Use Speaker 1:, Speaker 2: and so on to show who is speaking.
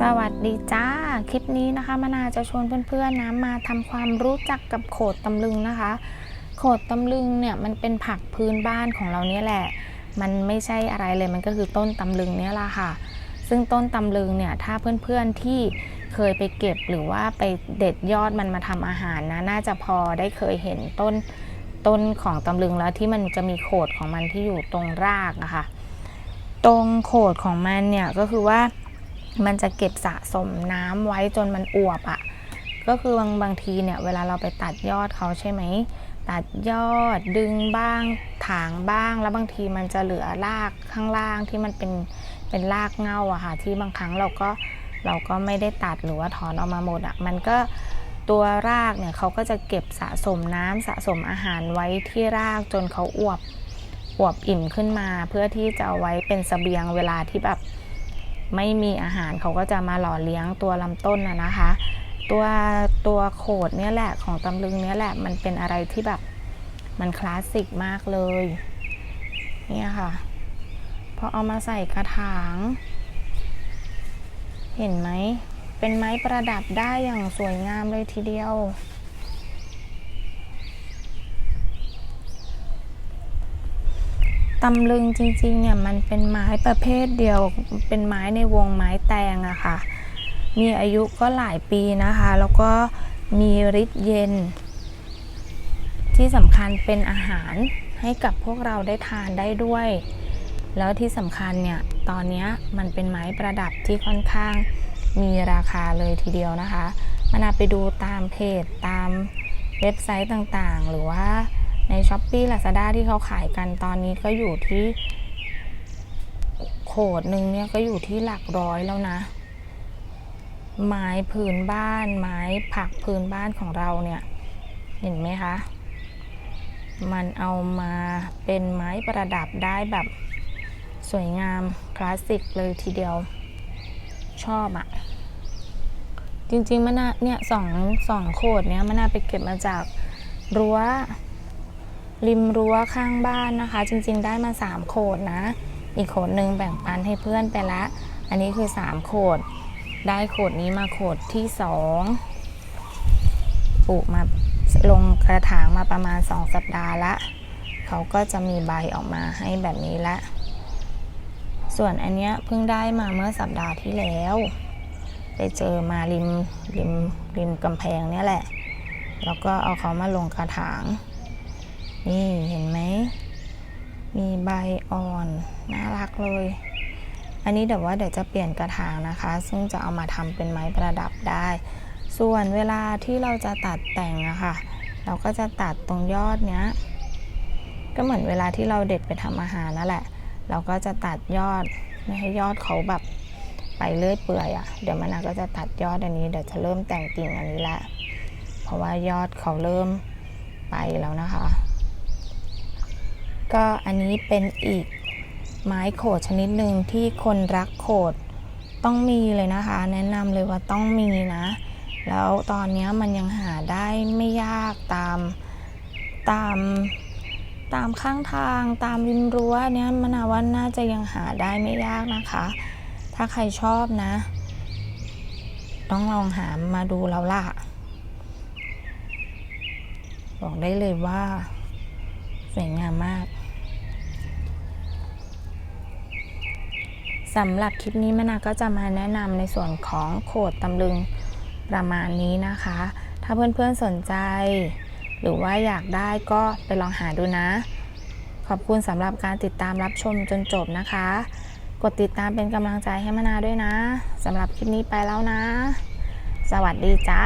Speaker 1: สวัสดีจ้า คลิปนี้นะคะมะนาจะชวนเพื่อนๆนะมาทำความรู้จักกับโขดตำลึงนะคะ โขดตำลึงเนี่ยมันเป็นผักพื้นบ้านของเราเนี่ยแหละ มันไม่ใช่อะไรเลยมันก็คือต้นตำลึงเนี่ยละค่ะ ซึ่งต้นตำลึงเนี่ยถ้าเพื่อนๆที่เคยไปเก็บหรือว่าไปเด็ดยอดมันมาทำอาหารนะน่าจะพอได้เคยเห็นต้นต้นของตำลึงแล้วที่มันจะมีโขดของมันที่อยู่ตรงรากอะคะ ตรงโขดของมันเนี่ยก็คือว่า มันจะเก็บสะสมน้ำไว้จนมันอวบอะ่ะ ก็คือบางบางทีเนี่ยเวลาเราไปตัดยอดเขาใช่ไหม ตัดยอดดึงบ้างถางบ้าง แล้วบางทีมันจะเหลือรากข้างล่างที่มันเป็นเป็นรากเง่าอะค่ะ ที่บางครั้งเราก็เราก็ไม่ได้ตัดหรือว่าถอนออกมาหมดอะมันก็ตัวรากเนี่ยเขาก็จะเก็บสะสมน้ำสะสมอาหารไว้ที่รากจนเขาอวบอวบอิ่มขึ้นมา เพื่อที่จะเอาไว้เป็นเสบียงเวลาที่แบบ ไม่มีอาหารเขาก็จะมาหล่อเลี้ยงตัวลำต้นนะนะคะ ตัวตัวโขดเนี่ยแหละของตำลึงเนี่ยแหละมันเป็นอะไรที่แบบมันคลาสสิกมากเลยเนี่ยค่ะพอเอามาใส่กระถาง เห็นไหมเป็นไม้ประดับได้อย่างสวยงามเลยทีเดียว ตำลึงจริงๆเนี่ยมันเป็นไม้ประเภทเดียวเป็นไม้ในวงไม้แตงอะค่ะ มีอายุก็หลายปีนะคะ แล้วก็มีฤทธิ์เย็น ที่สำคัญเป็นอาหารให้กับพวกเราได้ทานได้ด้วย แล้วที่สำคัญเนี่ยตอนนี้มันเป็นไม้ประดับที่ค่อนข้างมีราคาเลยทีเดียวนะคะมานาไปดูตามเพจตามเว็บไซต์ต่างๆ หรือว่า ใน s h อ p e e Lazada ที่เขาขายกันตอนนี้ก็อยู่ที่โขดหนึ่งเนี่ยก็อยู่ที่หลักร้อยแล้วนะ ไม้พื้นบ้าน ไม้ผักพื้นบ้านของเราเนี่ย เห็นไหมคะ มันเอามาเป็นไม้ประดับได้แบบสวยงามคลาสสิกเลยทีเดียว ชอบอะจริงๆมันน่าเนี่ยสองสองโขดเนี่ยมันน่าไปเก็บมาจากรั้ว ริมรั้วข้างบ้านนะคะ จริงๆได้มา 3 โขดนะ อีกโขดหนึ่งแบ่งปันให้เพื่อนไปละ อันนี้คือ 3 โขด ได้โขดนี้มาโขดที่ 2 ปลูกมาลงกระถางมาประมาณ 2 สัปดาห์ละ เขาก็จะมีใบออกมาให้แบบนี้ละ ส่วนอันเนี้ยเพิ่งได้มาเมื่อสัปดาห์ที่แล้ว ไปเจอมาริมริมริมกำแพงเนี่ยแหละ แล้วก็เอาเขามาลงกระถาง นี่เห็นไหม มีใบอ่อน น่ารักเลย อันนี้เดี๋ยวว่าเดี๋ยวจะเปลี่ยนกระถางนะคะ ซึ่งจะเอามาทำเป็นไม้ประดับได้ ส่วนเวลาที่เราจะตัดแต่งอะค่ะ เราก็จะตัดตรงยอดเนี้ย ก็เหมือนเวลาที่เราเด็ดไปทำอาหารนั่นแหละ เราก็จะตัดยอดไม่ให้ยอดเขาแบบไปเลื่อยเปื่อยอะเดี๋ยวมันนาก็จะตัดยอดอันนี้ เดี๋ยวจะเริ่มแต่งกิ่งอันนี้ละ เพราะว่ายอดเขาเริ่มไปแล้วนะคะ ก็อันนี้เป็นอีกไม้โขดชนิดหนึ่งที่คนรักโขดต้องมีเลยนะคะ แนะนำเลยว่าต้องมีนะ แล้วตอนนี้มันยังหาได้ไม่ยากตามตามตามข้างทางตามริมรั้วเนี้ยมะนาว่าน่าจะยังหาได้ไม่ยากนะคะ ถ้าใครชอบนะ ต้องลองหามาดูแล้วล่ะ บอกได้เลยว่าสวยงามมาก สำหรับคลิปนี้มะนาก็จะมาแนะนำในส่วนของโขดตำลึงประมาณนี้นะคะ ถ้าเพื่อนๆสนใจ หรือว่าอยากได้ก็ไปลองหาดูนะ ขอบคุณสำหรับการติดตามรับชมจนจบนะคะ กดติดตามเป็นกำลังใจให้มะนาด้วยนะสำหรับคลิปนี้ไปแล้วนะ สวัสดีจ้า